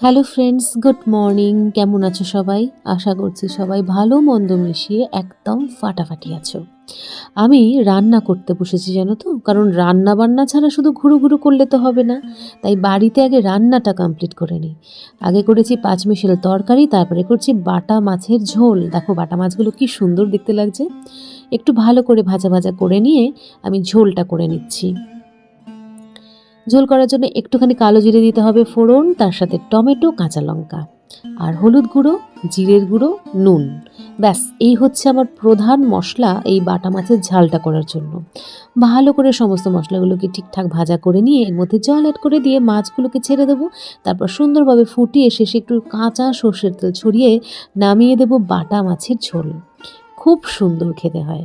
Hello friends good morning কেমন আছো সবাই? আশা করছি সবাই ভালো মন্দ মিশিয়ে একদম ফাটাফাটি আছো। আমি রান্না করতে বসেছি জানো তো? কারণ রান্না বান্না ছাড়া শুধু ঘুরু ঘুরু করলে তো হবে না। তাই বাড়িতে আগে রান্নাটা কমপ্লিট করে নিই। আগে করেছি পাঁচ মিশেল তরকারি, তারপরে করছি বাটা মাছের ঝোল। দেখো বাটা মাছগুলো কি সুন্দর দেখতে লাগছে। একটু ভালো করে ভাজা ভাজা করে নিয়ে আমি ঝোলটা করে নিচ্ছি। ঝোল করার জন্য একটুখানি কালো জিরে দিতে হবে ফোড়ন, তার সাথে টমেটো, কাঁচা লঙ্কা আর হলুদ গুঁড়ো, জিরের গুঁড়ো, নুন। ব্যাস, এই হচ্ছে আমার প্রধান মশলা এই বাটা মাছের ঝালটা করার জন্য। ভালো করে সমস্ত মশলাগুলোকে ঠিকঠাক ভাজা করে নিয়ে এর মধ্যে জল অ্যাড করে দিয়ে মাছগুলোকে ছেড়ে দেবো। তারপর সুন্দরভাবে ফুটিয়ে শেষে একটু কাঁচা সর্ষের তেল ছড়িয়ে নামিয়ে দেবো বাটা মাছের ঝোল। খুব সুন্দর খেতে হয়।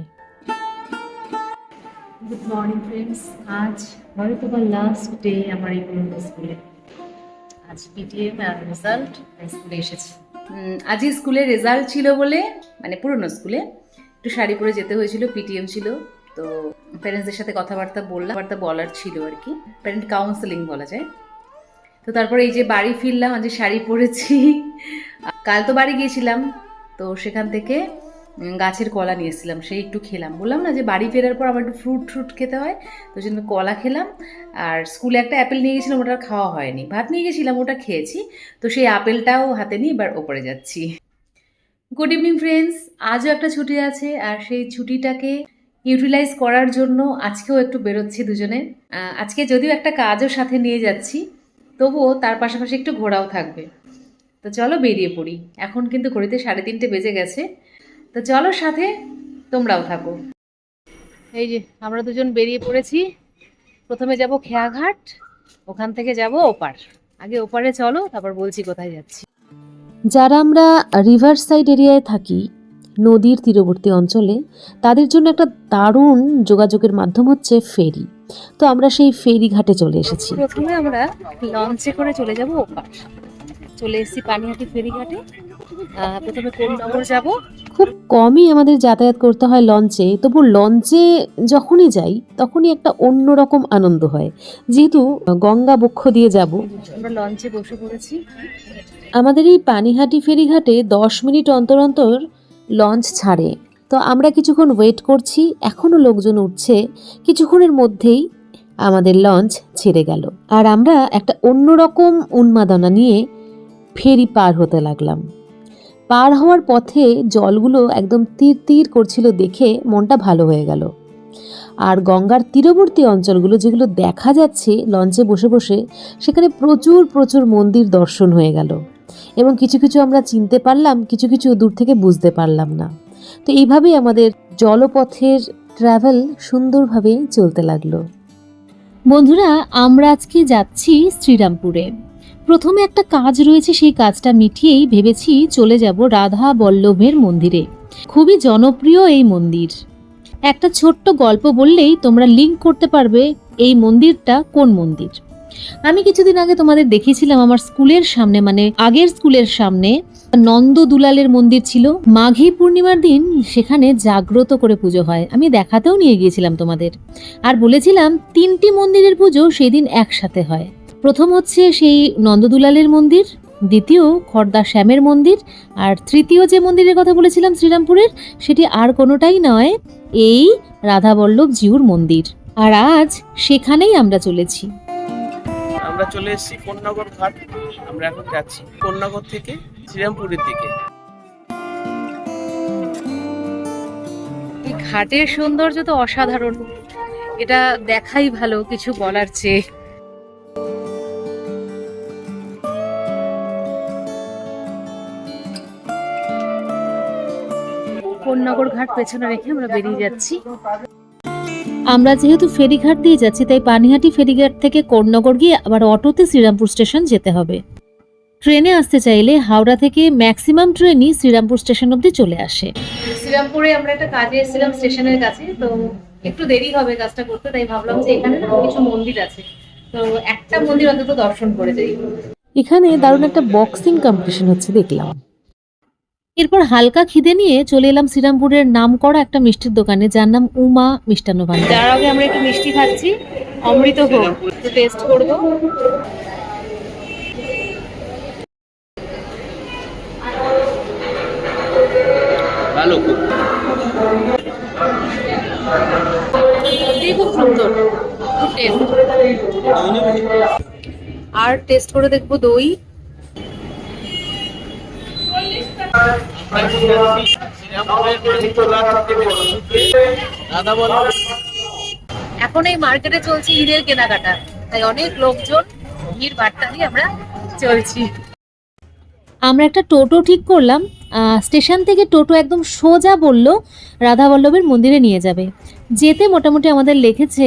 গুড মর্নিং ফ্রেন্ডস আজ হয়তো লাস্ট ডে আমার এই পুরনো স্কুলে আজ পিটিএম আর রেজাল্ট স্কুলে এসেছি। স্কুলে রেজাল্ট ছিল বলে মানে পুরনো স্কুলে একটু শাড়ি পরে যেতে হয়েছিল পিটিএম ছিল। তো প্যারেন্টসদের সাথে কথাবার্তা বললাম বার্তা বলার ছিল আর কি। প্যারেন্ট কাউন্সেলিং বলা যায়। তো তারপরে এই যে বাড়ি ফিরলাম, আজ শাড়ি পরেছি। কাল তো বাড়ি গিয়েছিলাম। তো সেখান থেকে গাছের কলা নিয়ে এসেছিলাম, সেই একটু খেলাম। বললাম না যে বাড়ি ফেরার পর আমার একটু ফ্রুট ফ্রুট খেতে হয়, তো জন্য কলা খেলাম। আর স্কুলে একটা অ্যাপেল নিয়ে গেছিলাম, ওটা খাওয়া হয়নি। ভাত নিয়ে গেছিলাম, ওটা খেয়েছি, তো সেই আপেলটাও হাতে নিয়ে এবার ওপরে যাচ্ছি। গুড ইভিনিং ফ্রেন্ডস আজও একটা ছুটি আছে, আর সেই ছুটিটাকে ইউটিলাইজ করার জন্য আজকেও একটু বেরোচ্ছি দুজনে। আজকে যদিও একটা কাজও সাথে নিয়ে যাচ্ছি, তবুও তার পাশাপাশি একটু ঘোরাও থাকবে। তো চলো বেরিয়ে পড়ি। এখন কিন্তু ঘড়িতে সাড়ে তিনটে বেজে গেছে। তো চলো সাথে তোমরাও থাকো। এই যে আমরা দুজন বেরিয়ে পড়েছি। প্রথমে যাব খেয়াঘাট ওখান থেকে যাব ওপার। আগে ওপারে চলো তারপর বলছি কোথায় যাচ্ছি। যারা আমরা রিভার সাইড এরিয়ায় থাকি নদীর তীরবর্তী অঞ্চলে তাদের জন্য একটা দারুণ যোগাযোগের মাধ্যম হচ্ছে ফেরি। তো আমরা সেই ফেরি ঘাটে চলে এসেছি। প্রথমে আমরা লঞ্চে করে চলে যাব ওপার। চলে এসেছি পানিহাটি ফেরিঘাটে প্রথমে কোন্নগর যাব? খুব কমই আমাদের যাতায়াত করতে হয় লঞ্চে। তবু লঞ্চে যখনই যাই তখনই একটা অন্যরকম আনন্দ হয়। যেহেতু গঙ্গা বক্ষ দিয়ে যাব। আমরা লঞ্চে বসে পড়েছি। আমাদের এই পানিহাটি ফেরিঘাটে দশ মিনিট অন্তর অন্তর লঞ্চ ছাড়ে। তো আমরা কিছুক্ষণ ওয়েট করছি এখনও লোকজন উঠছে। কিছুক্ষণের মধ্যেই আমাদের লঞ্চ ছেড়ে গেল। আর আমরা একটা অন্যরকম উন্মাদনা নিয়ে ফেরি পার হতে লাগলাম। পার হওয়ার পথে জলগুলো একদম তীর তীর করছিল দেখে মনটা ভালো হয়ে গেল। আর গঙ্গার তীরবর্তী অঞ্চলগুলো যেগুলো দেখা যাচ্ছে লঞ্চে বসে বসে, সেখানে প্রচুর প্রচুর মন্দির দর্শন হয়ে গেল। এবং কিছু কিছু আমরা চিনতে পারলাম, কিছু কিছু দূর থেকে বুঝতে পারলাম না। তো এইভাবেই আমাদের জলপথের ট্রাভেল সুন্দরভাবে চলতে লাগল। বন্ধুরা, আমরা আজকে যাচ্ছি শ্রীরামপুরে। প্রথমে একটা কাজ রয়েছে, সেই কাজটা মিটিয়েই ভেবেছি চলে যাব রাধা বল্লভের মন্দিরে। খুবই জনপ্রিয় এই মন্দির। একটা ছোট্ট গল্প বললেই তোমরা লিঙ্ক করতে পারবে এই মন্দিরটা কোন মন্দির। আমি কিছুদিন আগে তোমাদের দেখিয়েছিলাম আমার স্কুলের সামনে মানে আগের স্কুলের সামনে, নন্দ দুলালের মন্দির ছিল। মাঘী পূর্ণিমার দিন সেখানে জাগ্রত করে পুজো হয়। আমি দেখাতেও নিয়ে গিয়েছিলাম তোমাদের। আর বলেছিলাম, তিনটি মন্দিরের পুজো সেদিন একসাথে হয়। প্রথম হচ্ছে সেই নন্দদুলালের মন্দির দ্বিতীয় খর্দা শ্যামের মন্দির আর তৃতীয় যে মন্দিরের কথা বলেছিলাম শ্রীরামপুরের সেটি আর কোনোটাই নয় এই রাধাবল্লভ জিউর মন্দির। আর আজ সেখানেই আমরা চলেছি। আমরা চলে এসেছি কোন্নগর ঘাট আমরা এখন যাচ্ছি কোন্নগর থেকে শ্রীরামপুরের দিকে। ঘাটের সৌন্দর্য তো অসাধারণ। এটা দেখাই ভালো কিছু বলার চেয়ে। কোন্নগর ঘাট পেছনে রেখে আমরা বেরিয়ে যাচ্ছি। আমরা যেহেতু ফেরিঘাট দিয়ে যাচ্ছি তাই পানিহাটি ফেরিঘাট থেকে কোন্নগর গিয়ে আবার অটোতে শ্রীরামপুর স্টেশন যেতে হবে। ট্রেনে আসতে চাইলে হাওড়া থেকে ম্যাক্সিমাম ট্রেনই শ্রীরামপুর স্টেশন অবধি চলে আসে। শ্রীরামপুরে আমরা একটা কাজে এসেছিলাম স্টেশনের কাছে তো একটু দেরি হবে কাজটা করতে তাই ভাবলাম যে এখানে কিছু মন্দির আছে। তো একটা মন্দির অন্তত দর্শন করে যাই। এখানে দারুণ একটা বক্সিং কম্পিটিশন হচ্ছে দেখলাম। এরপর হালকা খিদে নিয়ে চলে এলাম শ্রীরামপুরের নাম করা একটা মিষ্টির দোকানে যার নাম উমা মিষ্টান্ন ভান্ডার যার আগে আমরা একটু মিষ্টি খাচ্ছি অমৃত টেস্ট করব। সুন্দর আর টেস্ট করে দেখব দই। এখন এই মার্কেটে চলছে ঈদের কেনাকাটা। তাই অনেক লোকজন ভিড় বাট্টা দিয়ে আমরা চলছি। আমরা একটা টোটো ঠিক করলাম। স্টেশন থেকে টোটো একদম সোজা বলল রাধা বল্লভের মন্দিরে নিয়ে যাবে। যেতে মোটামুটি আমাদের লেখেছে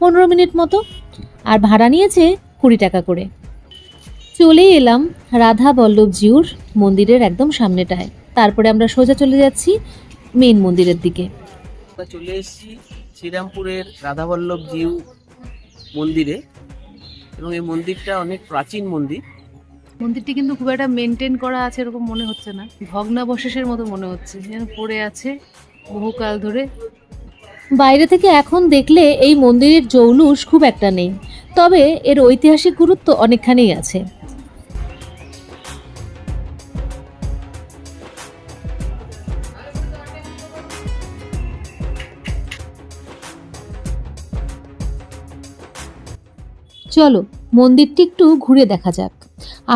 পনেরো মিনিট মতো, আর ভাড়া নিয়েছে কুড়ি টাকা করে। চলেই এলাম রাধা বল্লভজিউর মন্দিরের একদম সামনেটায়। তারপরে আমরা সোজা চলে যাচ্ছি মেন মন্দিরের দিকে। আমরা চলে এসেছি শ্রীরামপুরের রাধাবল্লভ জিউ মন্দিরে। এবং এই মন্দিরটা অনেক প্রাচীন মন্দির। মন্দিরটি কিন্তু খুব একটা মেনটেন করা আছে এরকম মনে হচ্ছে না। ভগ্নাবশেষের মতো মনে হচ্ছে। যেন পড়ে আছে বহুকাল ধরে। বাইরে থেকে এখন দেখলে এই মন্দিরের জৌলুস খুব একটা নেই। তবে এর ঐতিহাসিক গুরুত্ব অনেকখানেই আছে। চলো, মন্দিরটি একটু ঘুরে দেখা যাক।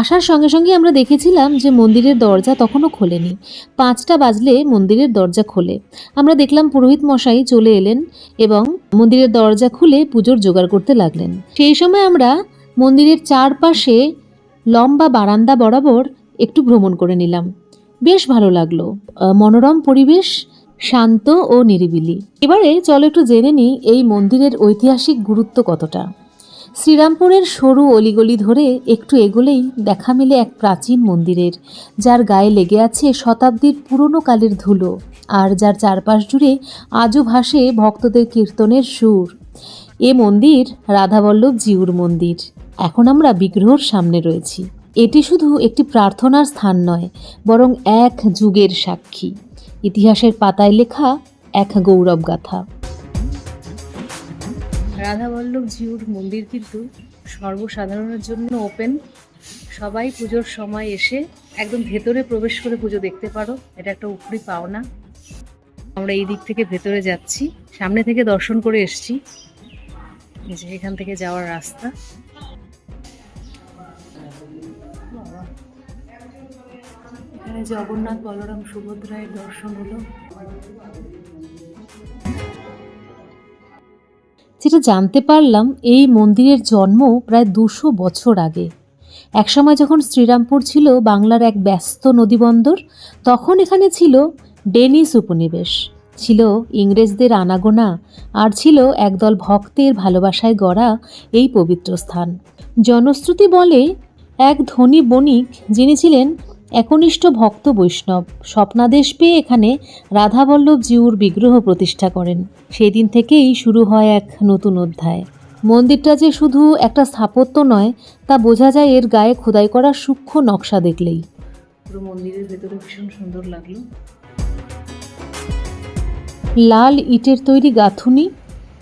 আসার সঙ্গে সঙ্গে আমরা দেখেছিলাম যে মন্দিরের দরজা তখনও খোলেনি। পাঁচটা বাজলে মন্দিরের দরজা খোলে। আমরা দেখলাম পুরোহিত মশাই চলে এলেন এবং মন্দিরের দরজা খুলে পুজোর জোগাড় করতে লাগলেন। সেই সময় আমরা মন্দিরের চারপাশে লম্বা বারান্দা বরাবর একটু ভ্রমণ করে নিলাম। বেশ ভালো লাগল। মনোরম পরিবেশ, শান্ত ও নিরিবিলি। এবারে চলো একটু জেনে নিই এই মন্দিরের ঐতিহাসিক গুরুত্ব কতটা। শ্রীরামপুরের সরু অলিগলি ধরে একটু এগোলেই দেখা মিলে এক প্রাচীন মন্দিরের, যার গায়ে লেগে আছে শতাব্দীর পুরনো কালের ধুলো আর যার চারপাশ জুড়ে আজও ভাসে ভক্তদের কীর্তনের সুর। এ মন্দির রাধাবল্লভ জিউর মন্দির। এখন আমরা বিগ্রহর সামনে রয়েছি। এটি শুধু একটি প্রার্থনার স্থান নয়, বরং এক যুগের সাক্ষী। ইতিহাসের পাতায় লেখা এক গৌরব গাথা রাধা বল্লভ জিউর মন্দির কিন্তু সর্বসাধারণের জন্য ওপেন সবাই পুজোর সময় এসে একদম ভেতরে প্রবেশ করে পুজো দেখতে পারো। এটা একটা উপরি পাওনা। আমরা এই দিক থেকে ভেতরে যাচ্ছি। সামনে থেকে দর্শন করে এসছি। যে এখান থেকে যাওয়ার রাস্তা। এখানে জগন্নাথ বলরাম সুভদ্রায়ের দর্শন হলো। যেটা জানতে পারলাম, এই মন্দিরের জন্ম প্রায় দুশো বছর আগে। একসময় যখন শ্রীরামপুর ছিল বাংলার এক ব্যস্ত নদীবন্দর, তখন এখানে ছিল ডেনিস উপনিবেশ। ছিল ইংরেজদের আনাগোনা, আর ছিল একদল ভক্তের ভালোবাসায় গড়া এই পবিত্র স্থান। জনশ্রুতি বলে, এক ধনী বণিক যিনি ছিলেন একনিষ্ঠ ভক্ত বৈষ্ণব স্বপ্নাদেশ পেয়ে এখানে রাধাবল্লভ জিউর বিগ্রহ প্রতিষ্ঠা করেন। সেই দিন থেকেই শুরু হয় এক নতুন অধ্যায়। মন্দিরটা যে শুধু একটা স্থাপত্য নয় তা বোঝা যায় এর গায়ে খোদাই করা সূক্ষ্ম নকশা দেখলেই। পুরো মন্দিরের ভেতরে ভীষণ সুন্দর লাগল। লাল ইটের তৈরি গাঁথুনি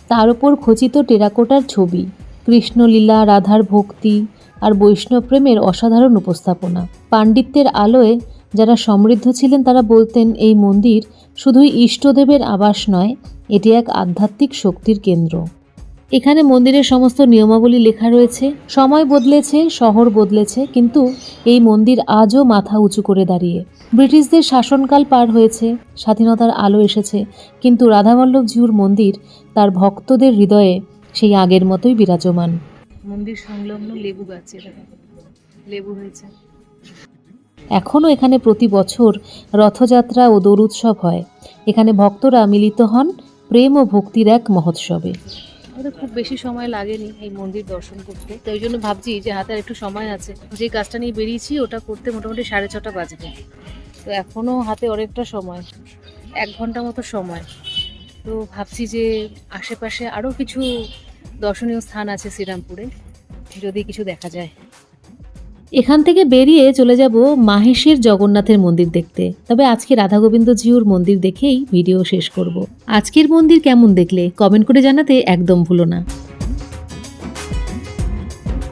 তার উপর খচিত টেরাকোটার ছবি কৃষ্ণলীলা রাধার ভক্তি আর বৈষ্ণব প্রেমের অসাধারণ উপস্থাপনা। পাণ্ডিত্যের আলোয় যারা সমৃদ্ধ ছিলেন তারা বলতেন, এই মন্দির শুধুই ইষ্টদেবের আবাস নয়, এটি এক আধ্যাত্মিক শক্তির কেন্দ্র। এখানে মন্দিরের সমস্ত নিয়মাবলী লেখা রয়েছে। সময় বদলেছে, শহর বদলেছে, কিন্তু এই মন্দির আজও মাথা উঁচু করে দাঁড়িয়ে। ব্রিটিশদের শাসনকাল পার হয়েছে, স্বাধীনতার আলো এসেছে, কিন্তু রাধাবল্লভ জিউর মন্দির তার ভক্তদের হৃদয়ে সেই আগের মতোই বিরাজমান। মন্দির সংলগ্ন লেবু গাছ এটা লেবু হয়েছে। এখনও এখানে প্রতি বছর রথযাত্রা ও দোল উৎসব হয়। এখানে ভক্তরা মিলিত হন প্রেম ও ভক্তির এক মহোৎসবে। আমাদের খুব বেশি সময় লাগেনি এই মন্দির দর্শন করতে। তো ওই জন্য ভাবছি যে হাতে আর একটু সময় আছে। যে কাজটা নিয়ে বেরিয়েছি ওটা করতে মোটামুটি সাড়ে ছটা বাজবে। তো এখনও হাতে অনেকটা সময় এক ঘণ্টা মতো সময়। তো ভাবছি যে আশেপাশে আরও কিছু দর্শনীয় স্থান আছে শ্রীরামপুরে। যদি কিছু দেখা যায়। এখান থেকে বেরিয়ে চলে যাব মাহেশের জগন্নাথের মন্দির দেখতে। তবে আজকে রাধা গোবিন্দ জিউর মন্দির দেখেই ভিডিও শেষ করব। আজকের মন্দির কেমন দেখলে কমেন্ট করে জানাতে একদম ভুলো না।